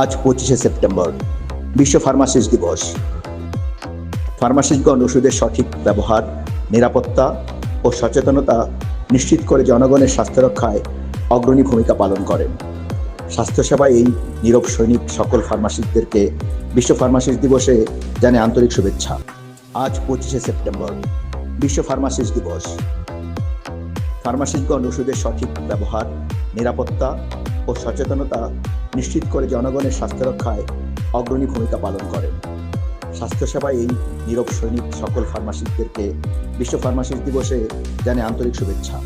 আজ পঁচিশে সেপ্টেম্বর, বিশ্ব ফার্মাসিস্ট দিবস। ফার্মাসিস্টগণ ওষুধের সঠিক ব্যবহার, নিরাপত্তা ও সচেতনতা নিশ্চিত করে জনগণের স্বাস্থ্য রক্ষায় অগ্রণী ভূমিকা পালন করেন। স্বাস্থ্যসেবায় এই নীরব সৈনিক সকল ফার্মাসিস্টদেরকে বিশ্ব ফার্মাসিস্ট দিবসে জানে আন্তরিক শুভেচ্ছা। আজ পঁচিশে সেপ্টেম্বর, বিশ্ব ফার্মাসিস্ট দিবস। ফার্মাসিস্টগণ ওষুধের সঠিক ব্যবহার, নিরাপত্তা ও সচেতনতা নিশ্চিত করে জনগণের স্বাস্থ্য রক্ষায় অগ্রণী ভূমিকা পালন করেন স্বাস্থ্যসেবায় এই নীরব সৈনিক সকল ফার্মাসিস্টদেরকে বিশ্ব ফার্মাসিস্ট দিবসে জানে আন্তরিক শুভেচ্ছা।